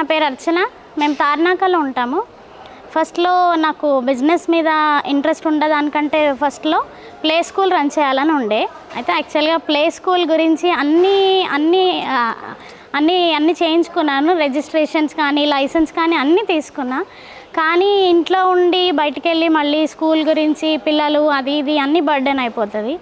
నా పేరు అర్చన. మేము తార్నాకలో ఉంటాము. ఫస్ట్లో నాకు బిజినెస్ మీద ఇంట్రెస్ట్ ఉండదానికంటే ఫస్ట్లో ప్లే స్కూల్ రన్ చేయాలని ఉండే. అయితే యాక్చువల్గా ప్లే స్కూల్ గురించి అన్నీ అన్నీ అన్నీ అన్నీ చేయించుకున్నాను. రిజిస్ట్రేషన్స్ కానీ లైసెన్స్ కానీ అన్నీ తీసుకున్నా. కానీ ఇంట్లో ఉండి బయటికి వెళ్ళి మళ్ళీ స్కూల్ గురించి పిల్లలు అది ఇది అన్నీ బర్డెన్ అయిపోతుంది.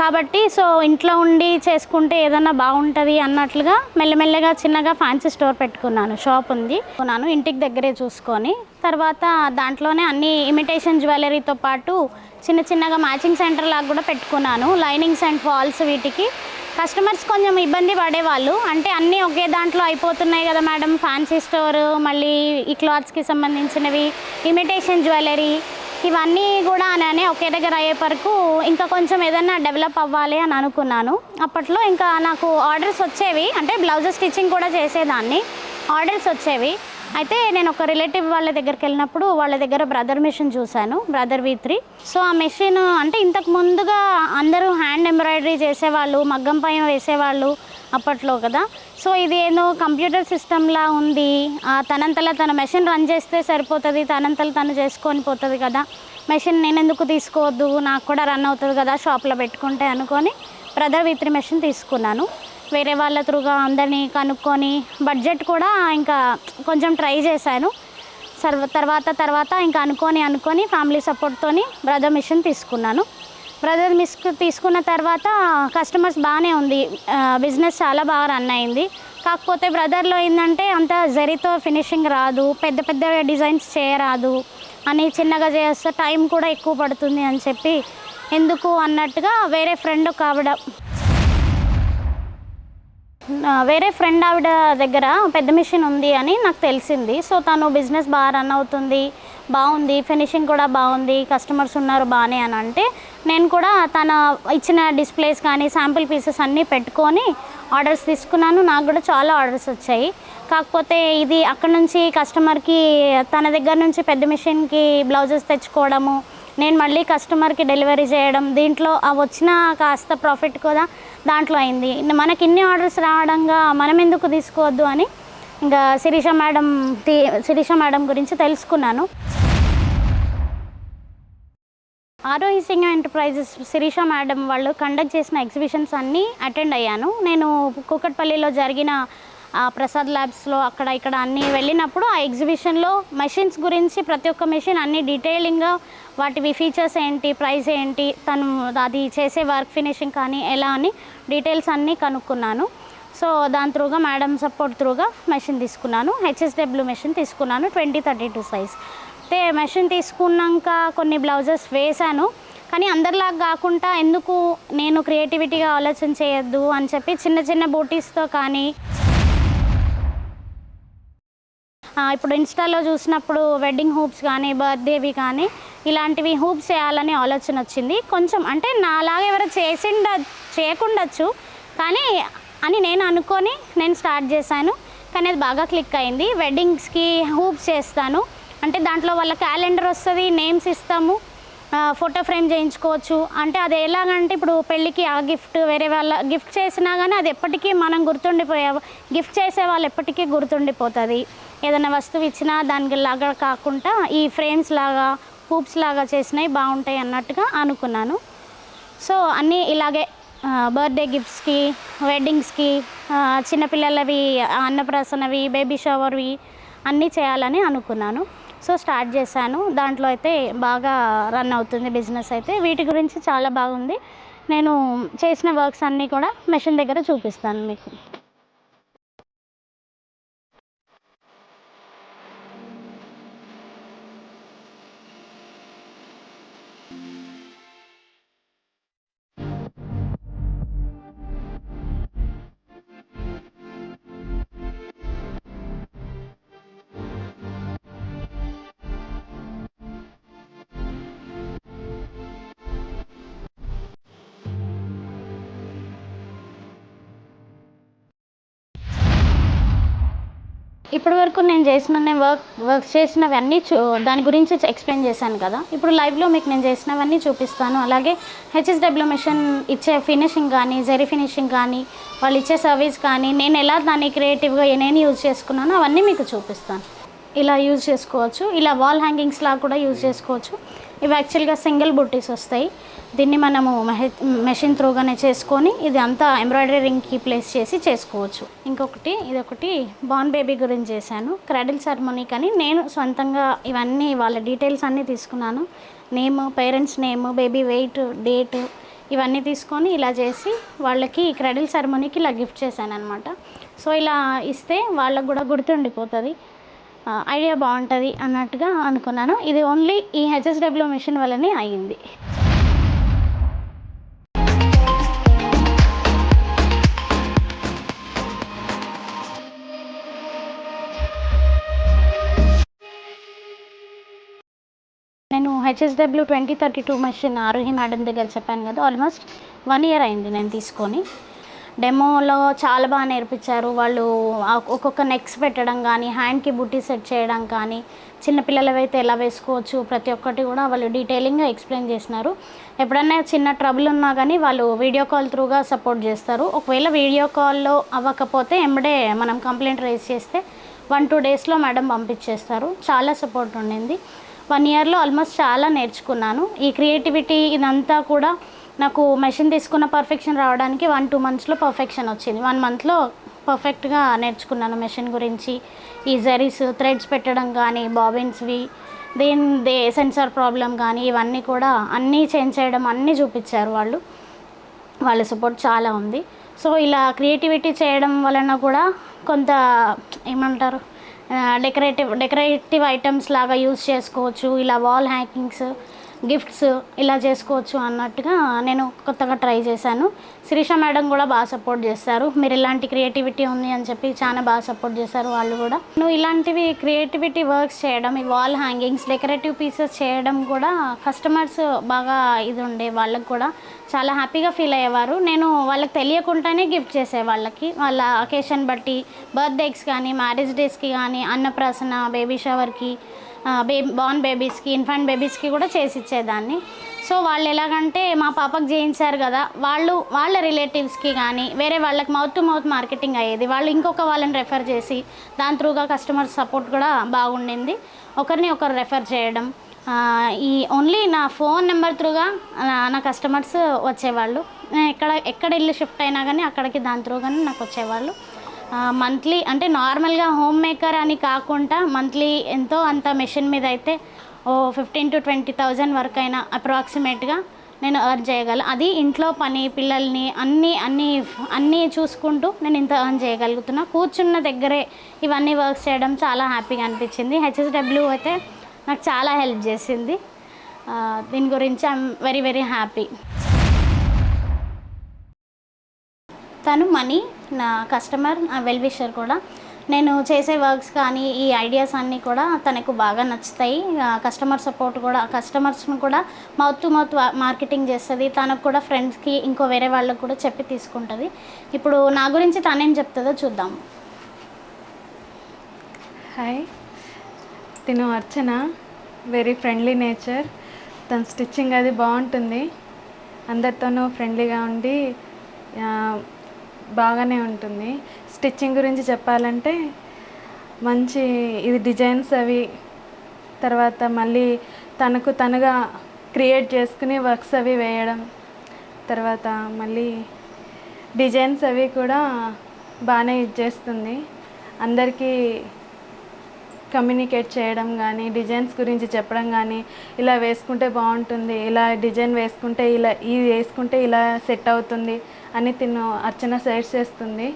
కాబట్టి సో ఇంట్లో ఉండి చేసుకుంటే ఏదన్నా బాగుంటుంది అన్నట్లుగా మెల్లమెల్లగా చిన్నగా ఫ్యాన్సీ స్టోర్ పెట్టుకున్నాను. షాప్ ఉంది. కొన్నాను ఇంటికి దగ్గరే చూసుకొని. తర్వాత దాంట్లోనే అన్ని ఇమిటేషన్ జ్యువెలరీతో పాటు చిన్న చిన్నగా మ్యాచింగ్ సెంటర్ లాగా కూడా పెట్టుకున్నాను. లైనింగ్స్ అండ్ ఫాల్స్ వీటికి. కస్టమర్స్ కొంచెం ఇబ్బంది పడేవాళ్ళు. అంటే అన్నీ ఒకే దాంట్లో అయిపోతున్నాయి కదా మేడం. ఫ్యాన్సీ స్టోర్ మళ్ళీ ఈ క్లాత్స్కి సంబంధించినవి. ఇమిటేషన్ జ్యువెలరీ ఇవన్నీ కూడా అని ఒకే దగ్గర అయ్యే వరకు ఇంకా కొంచెం ఏదైనా డెవలప్ అవ్వాలి అని అనుకున్నాను. అప్పట్లో ఇంకా నాకు ఆర్డర్స్ వచ్చేవి అంటే బ్లౌజెస్ స్టిచ్చింగ్ కూడా చేసేదాన్ని. ఆర్డర్స్ వచ్చేవి. అయితే నేను ఒక రిలేటివ్ వాళ్ళ దగ్గరికి వెళ్ళినప్పుడు వాళ్ళ దగ్గర బ్రదర్ మిషన్ చూశాను బ్రదర్ వి త్రీ. సో ఆ మెషిన్ అంటే ఇంతకు ముందుగా అందరూ హ్యాండ్ ఎంబ్రాయిడరీ చేసేవాళ్ళు మగ్గం పైన వేసేవాళ్ళు అప్పట్లో కదా. సో ఇది ఏదో కంప్యూటర్ సిస్టమ్లా ఉంది. తనంతలా తన మెషిన్ రన్ చేస్తే సరిపోతుంది తనంతలా తను చేసుకొని పోతుంది కదా. మెషిన్ నేను ఎందుకు తీసుకోవద్దు నాకు కూడా రన్ అవుతుంది కదా షాప్లో పెట్టుకుంటే అనుకొని బ్రదర్ విత్రి మెషిన్ తీసుకున్నాను. వేరే వాళ్ళ త్రూగా అందరినీ కనుక్కొని బడ్జెట్ కూడా ఇంకా కొంచెం ట్రై చేశాను. సర్వ తర్వాత తర్వాత ఇంకా అనుకొని అనుకొని ఫ్యామిలీ సపోర్ట్తోని బ్రదర్ మిషన్ తీసుకున్నాను. బ్రదర్ మిస్ తీసుకున్న తర్వాత కస్టమర్స్ బాగానే ఉంది. బిజినెస్ చాలా బాగా రన్ అయింది. కాకపోతే బ్రదర్లో ఏంటంటే అంత జరీతో ఫినిషింగ్ రాదు. పెద్ద పెద్ద డిజైన్స్ చేయరాదు. అని చిన్నగా చేస్తే టైం కూడా ఎక్కువ పడుతుంది అని చెప్పి ఎందుకు అన్నట్టుగా వేరే ఫ్రెండ్ ఒక ఆవిడ వేరే ఫ్రెండ్ ఆవిడ దగ్గర పెద్ద మిషన్ ఉంది అని నాకు తెలిసింది. సో తను బిజినెస్ బాగా రన్ అవుతుంది. బాగుంది ఫినిషింగ్ కూడా బాగుంది కస్టమర్స్ ఉన్నారు బాగానే అని అంటే నేను కూడా తన ఇచ్చిన డిస్ప్లేస్ కానీ శాంపిల్ పీసెస్ అన్నీ పెట్టుకొని ఆర్డర్స్ తీసుకున్నాను. నాకు కూడా చాలా ఆర్డర్స్ వచ్చాయి. కాకపోతే ఇది అక్కడ నుంచి కస్టమర్కి తన దగ్గర నుంచి పెద్ద మిషన్కి బ్లౌజెస్ తెచ్చుకోవడము నేను మళ్ళీ కస్టమర్కి డెలివరీ చేయడం దీంట్లో ఆ వచ్చిన కాస్త ప్రాఫిట్ కూడా దాంట్లో అయింది. మనకి ఇన్ని ఆర్డర్స్ రావడంగా మనం ఎందుకు తీసుకోవద్దు అని ఇంకా శిరీష మేడం శిరీష మేడం గురించి తెలుసుకున్నాను. ఆరోహి సింగ్ ఎంటర్ప్రైజెస్ శిరీష మేడం వాళ్ళు కండక్ట్ చేసిన ఎగ్జిబిషన్స్ అన్నీ అటెండ్ అయ్యాను. నేను కూకట్పల్లిలో జరిగిన ఆ ప్రసాద్ ల్యాబ్స్లో అక్కడ ఇక్కడ అన్నీ వెళ్ళినప్పుడు ఆ ఎగ్జిబిషన్లో మెషిన్స్ గురించి ప్రతి ఒక్క మెషిన్ అన్ని డీటెయిలింగ్గా వాటివి ఫీచర్స్ ఏంటి ప్రైస్ ఏంటి తను అది చేసే వర్క్ ఫినిషింగ్ కానీ ఎలా అని డీటెయిల్స్ అన్నీ కనుక్కున్నాను. సో దాని త్రూగా మేడం సపోర్ట్ త్రూగా మెషిన్ తీసుకున్నాను. హెచ్ఎస్డబ్ల్యూ మెషిన్ తీసుకున్నాను ట్వంటీ థర్టీ టూ సైజ్. అయితే మెషిన్ తీసుకున్నాక కొన్ని బ్లౌజెస్ వేశాను. కానీ అందరిలాగా కాకుండా ఎందుకు నేను క్రియేటివిటీగా ఆలోచన చేయొద్దు అని చెప్పి చిన్న చిన్న బూటీస్తో కానీ ఇప్పుడు ఇన్స్టాలో చూసినప్పుడు వెడ్డింగ్ హూప్స్ కానీ బర్త్డేవి కానీ ఇలాంటివి హూప్స్ చేయాలని ఆలోచన వచ్చింది. కొంచెం అంటే నాలాగా ఎవరు చేసిండ చేయకుండొచ్చు. కానీ అని నేను అనుకొని నేను స్టార్ట్ చేశాను. కానీ అది బాగా క్లిక్ అయింది. వెడ్డింగ్స్కి హూప్స్ చేస్తాను అంటే దాంట్లో వాళ్ళ క్యాలెండర్ వస్తుంది నేమ్స్ ఇస్తాము ఫోటో ఫ్రేమ్ చేయించుకోవచ్చు. అంటే అది ఎలాగంటే ఇప్పుడు పెళ్ళికి ఆ గిఫ్ట్ వేరే వాళ్ళ గిఫ్ట్ చేసినా కానీ అది ఎప్పటికీ మనం గుర్తుండిపోయే గిఫ్ట్ చేసే వాళ్ళు ఎప్పటికీ గుర్తుండిపోతుంది. ఏదైనా వస్తువు ఇచ్చినా దానికి లాగా కాకుండా ఈ ఫ్రేమ్స్ లాగా హూప్స్ లాగా చేసినవి బాగుంటాయి అన్నట్టుగా అనుకున్నాను. సో అన్నీ ఇలాగే బర్త్డే గిఫ్ట్స్కి వెడ్డింగ్స్కి చిన్నపిల్లలవి అన్నప్రాసనవి బేబీ షవర్వి అన్నీ చేయాలని అనుకున్నాను. సో స్టార్ట్ చేశాను. దాంట్లో అయితే బాగా రన్ అవుతుంది బిజినెస్ అయితే. వీటి గురించి చాలా బాగుంది. నేను చేసిన వర్క్స్ అన్నీ కూడా మెషిన్ దగ్గర చూపిస్తాను మీకు. ఇప్పటి వరకు నేను చేసిన నేను వర్క్ వర్క్ చేసినవన్నీ చూ దాని గురించి ఎక్స్ప్లెయిన్ చేశాను కదా. ఇప్పుడు లైవ్లో మీకు నేను చేసినవన్నీ చూపిస్తాను. అలాగే హెచ్ఎస్డబ్ల్యూ మిషన్ ఇచ్చే ఫినిషింగ్ కానీ జెరీ ఫినిషింగ్ కానీ వాళ్ళు ఇచ్చే సర్వీస్ కానీ నేను ఎలా దాన్ని క్రియేటివ్గా నేను యూజ్ చేసుకున్నానో అవన్నీ మీకు చూపిస్తాను. ఇలా యూజ్ చేసుకోవచ్చు. ఇలా వాల్ హ్యాంగింగ్స్లా కూడా యూజ్ చేసుకోవచ్చు. ఇవి యాక్చువల్గా సింగిల్ బుట్టీస్ వస్తాయి. దీన్ని మనము మెషిన్ త్రూగానే చేసుకొని ఇది అంతా ఎంబ్రాయిడరీ రింగ్కి ప్లేస్ చేసి చేసుకోవచ్చు. ఇంకొకటి ఇదొకటి బాన్ బేబీ గురించి చేశాను. క్రాడిల్ సెరమోనీ కానీ నేను సొంతంగా ఇవన్నీ వాళ్ళ డీటెయిల్స్ అన్నీ తీసుకున్నాను. Name parents name baby weight date ఇవన్నీ తీసుకొని ఇలా చేసి వాళ్ళకి క్రెడిల్ సెరమనీకి ఇలా గిఫ్ట్ చేశాను అనమాట సో ఇలా ఇస్తే వాళ్ళకు కూడా గుర్తుండిపోతుంది. ఐడియా బాగుంటుంది అన్నట్టుగా అనుకున్నాను. ఇది ఓన్లీ ఈ హెచ్ఎస్డబ్ల్యూ మిషన్ వల్లనే అయ్యింది. నేను HSW twenty thirty two machine Arohi madam దగ్గర చెప్పాను కదా ఆల్మోస్ట్ వన్ ఇయర్ అయింది నేను తీసుకొని. డెమోలో చాలా బాగా నేర్పించారు. వాళ్ళు ఒక్కొక్క నెక్స్ పెట్టడం కానీ హ్యాండ్కి బుట్టి సెట్ చేయడం కానీ చిన్నపిల్లలవైతే ఎలా వేసుకోవచ్చు ప్రతి ఒక్కటి కూడా వాళ్ళు డీటెయిలింగ్గా ఎక్స్ప్లెయిన్ చేసినారు. ఎప్పుడన్నా చిన్న ట్రబుల్ ఉన్నా కానీ వాళ్ళు వీడియో కాల్ త్రూగా సపోర్ట్ చేస్తారు. ఒకవేళ వీడియో కాల్లో అవ్వకపోతే ఎంబడే మనం కంప్లైంట్ రేజ్ చేస్తే వన్ టూ డేస్లో మేడం పంపించేస్తారు. చాలా సపోర్ట్ ఉండింది. వన్ ఇయర్లో ఆల్మోస్ట్ చాలా నేర్చుకున్నాను. ఈ క్రియేటివిటీ ఇదంతా కూడా నాకు మెషిన్ తీసుకున్న పర్ఫెక్షన్ రావడానికి వన్ టూ మంత్స్లో పర్ఫెక్షన్ వచ్చింది. వన్ మంత్లో పర్ఫెక్ట్గా నేర్చుకున్నాను మెషిన్ గురించి. ఈ జరీస్ థ్రెడ్స్ పెట్టడం కానీ బాబిన్స్వి దేని దే సెన్సార్ ప్రాబ్లం కానీ ఇవన్నీ కూడా అన్నీ చేంజ్ చేయడం అన్నీ చూపించారు వాళ్ళు. వాళ్ళ సపోర్ట్ చాలా ఉంది. సో ఇలా క్రియేటివిటీ చేయడం వలన కూడా కొంత ఏమంటారు? డెకరేటివ్ డెకరేటివ్ ఐటమ్స్ లాగా యూస్ చేసుకోవచ్చు. ఇలా వాల్ హ్యాకింగ్స్ గిఫ్ట్స్ ఇలా చేసుకోవచ్చు అన్నట్టుగా నేను కొత్తగా ట్రై చేశాను. శిరీష మేడం కూడా బాగా సపోర్ట్ చేస్తారు. మీరు ఇలాంటి క్రియేటివిటీ ఉంది అని చెప్పి చాలా బాగా సపోర్ట్ చేశారు వాళ్ళు కూడా. నువ్వు ఇలాంటివి క్రియేటివిటీ వర్క్స్ చేయడం ఈ వాల్ హ్యాంగింగ్స్ డెకరేటివ్ పీసెస్ చేయడం కూడా కస్టమర్స్ బాగా ఇది ఉండే వాళ్ళకి కూడా చాలా హ్యాపీగా ఫీల్ అయ్యేవారు. నేను వాళ్ళకి తెలియకుండానే గిఫ్ట్ చేసే వాళ్ళకి. వాళ్ళ అకేషన్ బట్టి బర్త్డేస్ కానీ మ్యారేజ్ డేస్కి కానీ అన్నప్రాసన బేబీ షవర్కి బేబీ బార్న్ బేబీస్కి ఇన్ఫాంట్ బేబీస్కి కూడా చేసి ఇచ్చేదాన్ని సో వాళ్ళు ఎలాగంటే మా పాపకు చేయించారు కదా వాళ్ళు వాళ్ళ రిలేటివ్స్కి కానీ వేరే వాళ్ళకి మౌత్ టు మౌత్ మార్కెటింగ్ అయ్యేది. వాళ్ళు ఇంకొక వాళ్ళని రెఫర్ చేసి దాని త్రూగా కస్టమర్ సపోర్ట్ కూడా బాగుండింది. ఒకరిని ఒకరు రెఫర్ చేయడం ఈ ఓన్లీ నా ఫోన్ నెంబర్ త్రూగా నా- కస్టమర్స్ వచ్చేవాళ్ళు. నేను ఎక్కడ ఎక్కడ వెళ్ళి షిఫ్ట్ అయినా కానీ అక్కడికి దాని త్రూగానే నాకు వచ్చేవాళ్ళు. మంత్లీ అంటే నార్మల్గా హోమ్ మేకర్ అని కాకుండా మంత్లీ ఎంతో అంత మెషిన్ మీద అయితే ఓ ఫిఫ్టీన్ టు ట్వంటీ థౌజండ్ వరకు అయినా అప్రాక్సిమేట్గా నేను ఎర్న్ చేయగలను అది ఇంట్లో పని పిల్లల్ని అన్నీ అన్నీ అన్నీ చూసుకుంటూ నేను ఇంత ఎర్న్ చేయగలుగుతున్నా. కూర్చున్న దగ్గరే ఇవన్నీ వర్క్స్ చేయడం చాలా హ్యాపీగా అనిపించింది. హెచ్ఎస్డబ్ల్యూ అయితే నాకు చాలా హెల్ప్ చేసింది. దీని గురించి ఐఎమ్ వెరీ వెరీ హ్యాపీ తను మనీ నా కస్టమర్ నా వెల్ విషర్ కూడా. నేను చేసే వర్క్స్ కానీ ఈ ఐడియాస్ అన్నీ కూడా తనకు బాగా నచ్చుతాయి. కస్టమర్ సపోర్ట్ కూడా కస్టమర్స్ని కూడా మౌత్ టు మౌత్ మార్కెటింగ్ చేస్తుంది. తనకు కూడా ఫ్రెండ్స్కి ఇంకో వేరే వాళ్ళకు కూడా చెప్పి తీసుకుంటుంది. ఇప్పుడు నా గురించి తనేం చెప్తుందో చూద్దాం. హాయ్ తిను అర్చన. వెరీ ఫ్రెండ్లీ నేచర్ తన స్టిచ్చింగ్ అది బాగుంటుంది. అందరితోనూ ఫ్రెండ్లీగా ఉండి బాగానే ఉంటుంది. స్టిచ్చింగ్ గురించి చెప్పాలంటే మంచి ఇది డిజైన్స్ అవి తర్వాత మళ్ళీ తనకు తనుగా క్రియేట్ చేసుకుని వర్క్స్ అవి వేయడం తర్వాత మళ్ళీ డిజైన్స్ అవి కూడా బాగానే ఇది చేస్తుంది. అందరికీ కమ్యూనికేట్ చేయడం కానీ డిజైన్స్ గురించి చెప్పడం కానీ ఇలా వేసుకుంటే బాగుంటుంది ఇలా డిజైన్ వేసుకుంటే ఇలా ఇది వేసుకుంటే ఇలా సెట్ అవుతుంది అని తిను అర్చన సజెస్ట్ చేస్తుంది.